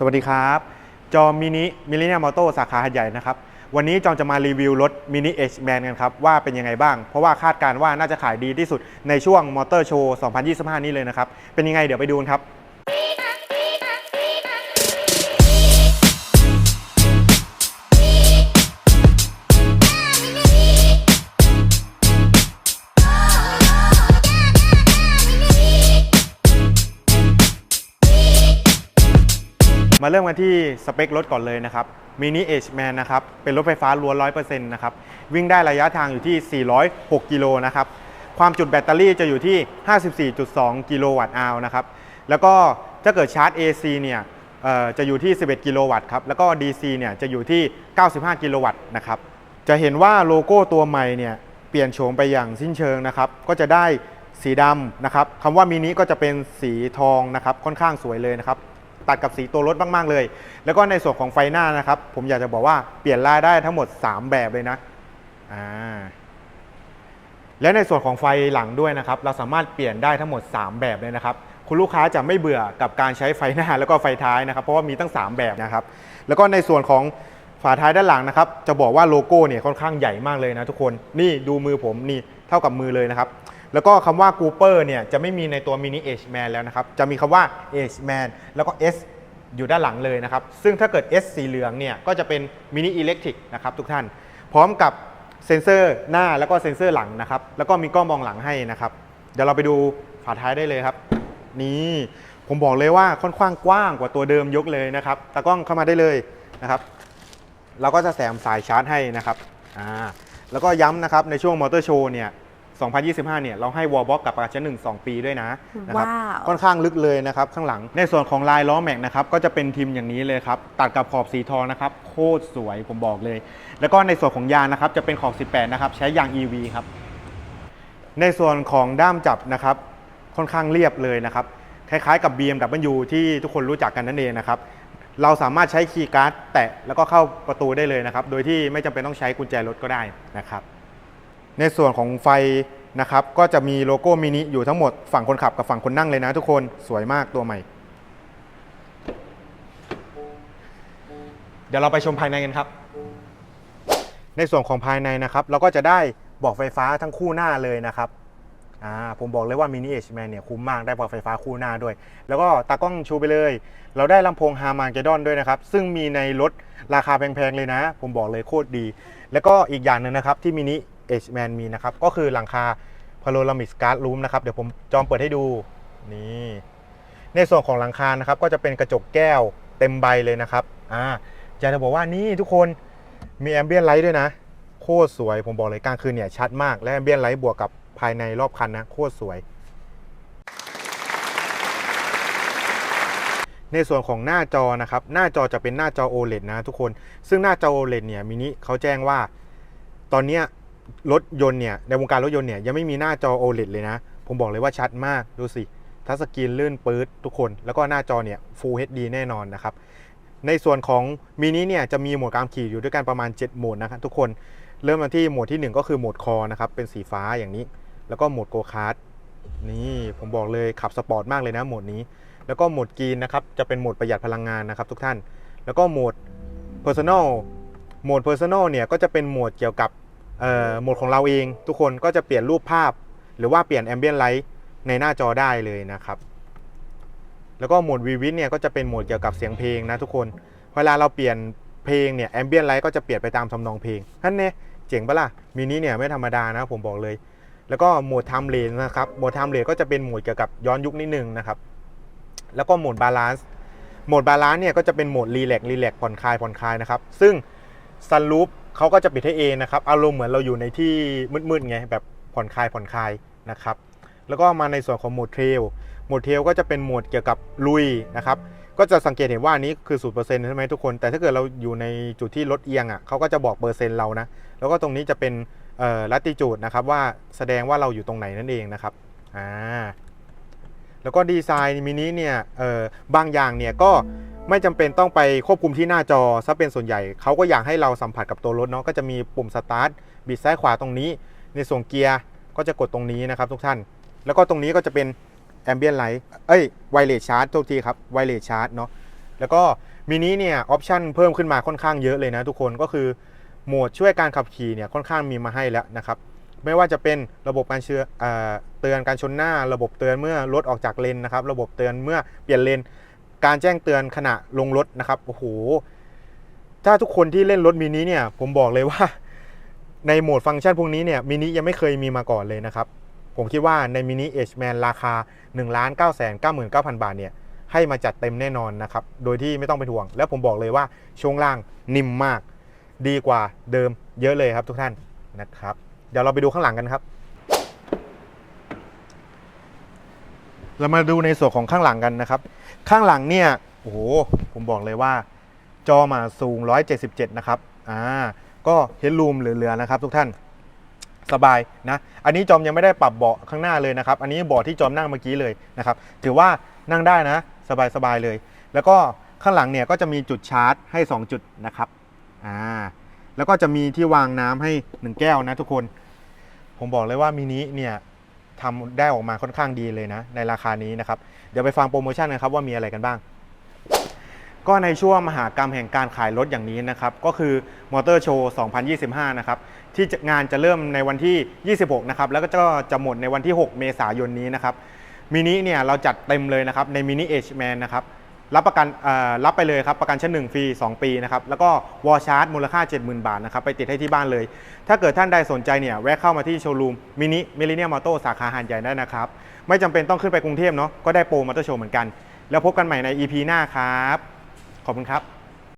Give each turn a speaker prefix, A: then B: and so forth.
A: สวัสดีครับ จอมินิมิลเลนเนียมอโต้สาขาหัดใหญ่นะครับ วันนี้จอมจะมารีวิวรถมินิเอชแมนกันครับ ว่าเป็นยังไงบ้าง เพราะว่าคาดการณ์ว่าน่าจะขายดีที่สุดในช่วงมอเตอร์โชว์ 2025 นี้เลยนะครับ เป็นยังไงเดี๋ยวไปดูกันครับ มาเริ่มกันที่สเปครถก่อนเลยนะครับมินิเอชแมนนะครับ เป็นรถไฟฟ้าล้วน100%นะครับ วิ่งได้ระยะทางอยู่ที่ 406 กิโลนะครับ ความจุดแบตเตอรี่จะอยู่ที่ 54.2 กิโลวัตต์อาวนะครับ แล้วก็ถ้าเกิดชาร์จ AC เนี่ยเอ่อจะอยู่ที่ 11 กิโลวัตต์ครับ แล้วก็ DC เนี่ยจะอยู่ที่ 95 กิโลวัตต์นะครับ จะเห็นว่าโลโก้ตัวใหม่เนี่ยเปลี่ยนโฉมไปอย่างสิ้นเชิงนะครับ ก็จะได้สีดำนะครับคำว่ามินิก็จะเป็นสีทองนะครับ ค่อนข้างสวยเลยนะครับ ตัดกับสีตัวรถมากๆเลย แล้วก็ในส่วนของไฟหน้านะครับ ผมอยากจะบอกว่าเปลี่ยนลายได้ทั้งหมด 3 แบบเลยนะอ่าและในส่วนของไฟหลังด้วยนะครับ เราสามารถเปลี่ยนได้ทั้งหมด 3 แบบเลยนะครับ คุณลูกค้าจะไม่เบื่อกับการใช้ไฟหน้าแล้วก็ไฟท้ายนะครับ เพราะว่ามีตั้ง 3 แบบนะครับ แล้วก็ในส่วนของฝาท้ายด้านหลังนะครับ จะบอกว่าโลโก้เนี่ยค่อนข้างใหญ่มากเลยนะทุกคน นี่ดูมือผมนี่เท่ากับมือเลยนะครับ แล้วก็คำว่ากูเปอร์เนี่ยจะไม่มีในตัวมินิเอชแมนแล้วนะครับ จะมีคำว่าเอชแมนแล้วก็ S อยู่ด้านหลังเลยนะครับ ซึ่งถ้าเกิด S สีเหลืองเนี่ยก็จะเป็นมินิอิเล็กทริกนะครับทุกท่าน พร้อมกับเซ็นเซอร์หน้าแล้วก็เซ็นเซอร์หลังนะครับ แล้วก็มีกล้องมองหลังให้นะครับ เดี๋ยวเราไปดูฝาท้ายได้เลยครับ นี่ผมบอกเลยว่าค่อนข้างกว้างกว่าตัวเดิมยกเลยนะครับตากล้องเข้ามาได้เลยนะครับ เราก็จะแถมสายชาร์จให้นะครับอ่าแล้วก็ย้ำนะครับในช่วงมอเตอร์โชว์เนี่ย 2025 เนี่ยเราให้วอลบ็อกกับประกันชั้นหนึ่ง2ปีด้วยนะนะครับ
B: ว้าว
A: ค่อนข้างลึกเลยนะครับข้างหลังในส่วนของลายล้อแม็กนะครับก็จะเป็นทีมอย่างนี้เลยครับตัดกับขอบสีทองนะครับโคตรสวยผมบอกเลย แล้วก็ในส่วนของยางนะครับจะเป็นขอบ 18 นะครับใช้ยาง EV ครับ ในส่วนของด้ามจับนะครับ ค่อนข้างเรียบเลยนะครับ คล้ายๆกับ BMW ที่ทุกคนรู้จักกันนั่นเองนะครับ เราสามารถใช้คีย์การ์ดแตะแล้วก็เข้าประตูได้เลยนะครับ โดยที่ไม่จำเป็นต้องใช้กุญแจรถก็ได้นะครับ ในส่วนของไฟนะครับก็จะมีโลโก้มินิอยู่ทั้งหมดฝั่งคนขับกับฝั่งคนนั่งเลยนะทุกคนสวยมากตัวใหม่ เดี๋ยวเราไปชมภายในกันครับ ในส่วนของภายในนะครับ เราก็จะได้บอกไฟฟ้าทั้งคู่หน้าเลยนะครับอ่าผมบอกเลยว่ามินิเอชแมนเนี่ยคุ้มมากได้บอกไฟฟ้าคู่หน้าด้วย แล้วก็ตากล้องชูไปเลย เราได้ลำโพงฮาร์มานเกดอนด้วยนะครับ ซึ่งมีในรถราคาแพงๆเลยนะ ผมบอกเลยโคตรดี แล้วก็อีกอย่างหนึ่งนะครับที่มินิ เอชแมนมีนะครับ ก็คือหลังคาพาโ o รามิกการ์ดรูมนะครับ เดี๋ยวผมจอมเปิดให้ดู นี่ ในส่วนของหลังคานะครับ ก็จะเป็นกระจกแก้วเต็มใบเลยนะครับ อ่าอยากจะบอกว่านี่ทุกคนมีแอมเบียนไลท์ด้วยนะ โคตรสวยผมบอกเลยกลางคืนเนี่ยชัดมาก และแอมเบียนไลท์บวกกับภายในรอบคันนะ โคตรสวย ในส่วนของหน้าจอนะครับ หน้าจอจะเป็นหน้าจอ OLED นะทุกคน ซึ่งหน้าจอ OLED เนี่ยมินิเขาแจ้งว่า ตอนเนี้ย รถยนต์เนี่ยในวงการรถยนต์เนี่ยยังไม่มีหน้าจอ OLED เลยนะ ผมบอกเลยว่าชัดมากดูสิทัชสกรีนลื่นปื๊ดทุกคน แล้วก็หน้าจอเนี่ย Full HD แน่นอนนะครับ ในส่วนของมินิเนี่ยจะมีโหมดการขี่อยู่ด้วยกันประมาณ 7 โหมดนะครับทุกคนเริ่มมาที่โหมดที่ 1 ก็คือโหมดคอนะครับเป็นสีฟ้าอย่างนี้ แล้วก็โหมดโกคาร์ดนี่ผมบอกเลยขับสปอร์ตมากเลยนะโหมดนี้ แล้วก็โหมดกรีนนะครับจะเป็นโหมดประหยัดพลังงานนะครับทุกท่าน แล้วก็โหมด Personal โหมด Personal เนี่ยก็จะเป็นโหมดเกี่ยวกับ โหมดของเราเอง ทุกคนก็จะเปลี่ยนรูปภาพ หรือว่าเปลี่ยน Ambient Light ในหน้าจอได้เลยนะครับ แล้วก็โหมด Vivid เนี่ยก็จะเป็นโหมดเกี่ยวกับเสียงเพลงนะทุกคน เวลาเราเปลี่ยนเพลงเนี่ย Ambient Light ก็จะเปลี่ยนไปตามทำนองเพลงนั่นเนี่ยเจ๋งปะล่ะมินิเนี่ยไม่ธรรมดานะผมบอกเลย แล้วก็โหมด Time Range นะครับโหมด Time Range ก็จะเป็นโหมดเกี่ยวกับย้อนยุคนิดนึงนะครับแล้วก็โหมด Balance โหมด Balance เนี่ยก็จะเป็นโหมด Relax Relax ผ่อนคลายผ่อนคลายนะครับซึ่ง Sunroof เขาก็จะปิดให้เองนะครับอารมณ์เหมือนเราอยู่ในที่มืดๆไงแบบผ่อนคลายผ่อนคลายนะครับแล้วก็มาในส่วนของโหมด Trail โหมด Trail ก็จะเป็นโหมดเกี่ยวกับลุยนะครับก็จะสังเกตเห็นว่าอันนี้คือ0%ใช่ไหมทุกคน แต่ถ้าเกิดเราอยู่ในจุดที่รถเอียงอะเขาก็จะบอกเปอร์เซ็นต์เรานะ แล้วก็ตรงนี้จะเป็นเอ่อลัติจูดนะครับว่าแสดงว่าเราอยู่ตรงไหนนั่นเองนะครับอ่าแล้วก็ดีไซน์มินิเนี่ยเอ่อบางอย่างเนี่ยก็ ไม่จำเป็นต้องไปควบคุมที่หน้าจอซะเป็นส่วนใหญ่เขาก็อยากให้เราสัมผัสกับตัวรถเนาะก็จะมีปุ่มสตาร์ทบิดซ้ายขวาตรงนี้ ในส่วนเกียร์ก็จะกดตรงนี้นะครับทุกท่าน แล้วก็ตรงนี้ก็จะเป็น Ambient Light เอ้ย Wireless Charge โทษทีครับ Wireless Charge เนาะแล้วก็มินิเนี่ยออปชันเพิ่มขึ้นมาค่อนข้างเยอะเลยนะทุกคนก็คือโหมดช่วยการขับขี่เนี่ยค่อนข้างมีมาให้แล้วนะครับไม่ว่าจะเป็นระบบการเชือ่อเตือนการชนหน้า ระบบเตือนเมื่อรถออกจากเลนนะครับ ระบบเตือนเมื่อเปลี่ยนเลน การแจ้งเตือนขณะลงรถนะครับโอ้โหถ้าทุกคนที่เล่นรถมินิเนี่ย ผมบอกเลยว่า ในโหมดฟังก์ชันพวกนี้เนี่ยมินิยังไม่เคยมีมาก่อนเลยนะครับ ผมคิดว่าในมินิเอชแมนราคา 1 9 9 9 9 0 0 บาทเนี่ยให้มาจัดเต็มแน่นอนนะครับ โดยที่ไม่ต้องเป็นห่วง แล้วผมบอกเลยว่าช่วงล่างนิ่มมาก ดีกว่าเดิมเยอะเลยครับทุกท่านนะครับ เดี๋ยวเราไปดูข้างหลังกันครับ เรามาดูในส่วนของข้างหลังกันนะครับ ข้างหลังเนี่ยโอ้โหผมบอกเลยว่า จอมาสูง 177 นะครับอ่าก็เฮดรูมเหลือๆนะครับ ทุกท่านสบายนะ อันนี้จอมยังไม่ได้ปรับเบาะข้างหน้าเลยนะครับ อันนี้เบาะที่จอมนั่งเมื่อกี้เลยนะครับ ถือว่านั่งได้นะ สบายๆเลย แล้วก็ข้างหลังเนี่ยก็จะมีจุดชาร์จให้ 2 จุดนะครับ อ่า แล้วก็จะมีที่วางน้ำให้ 1 แก้วนะทุกคน ผมบอกเลยว่ามินิเนี่ย ทำได้ออกมาค่อนข้างดีเลยนะ ในราคานี้นะครับ เดี๋ยวไปฟังโปรโมชั่นกันครับว่ามีอะไรกันบ้าง ก็ในช่วงมหากรรมแห่งการขายรถอย่างนี้นะครับ ก็คือมอเตอร์โชว์ 2025 นะครับ ที่งานจะเริ่มในวันที่ 26 นะครับ แล้วก็จะจะหมดในวันที่ 6 เมษายนนี้นะครับมินิเนี่ยเราจัดเต็มเลยนะครับในมินิเอชแมนนะครับ รับประกันรับไปเลยครับประกันชั้น1ฟรี2 ปีนะครับแล้วก็วอลชาร์จมูลค่า 70,000 บาทนะครับไปติดให้ที่บ้านเลย ถ้าเกิดท่านใดสนใจเนี่ยแวะเข้ามาที่โชว์รูมมินิมิลเลเนียมอเตอร์สาขาหาดใหญ่ได้นะครับ ไม่จำเป็นต้องขึ้นไปกรุงเทพเนาะก็ได้โปรมอเตอร์โชว์เหมือนกัน แล้วพบกันใหม่ใน EP หน้าครับ ขอบคุณครับ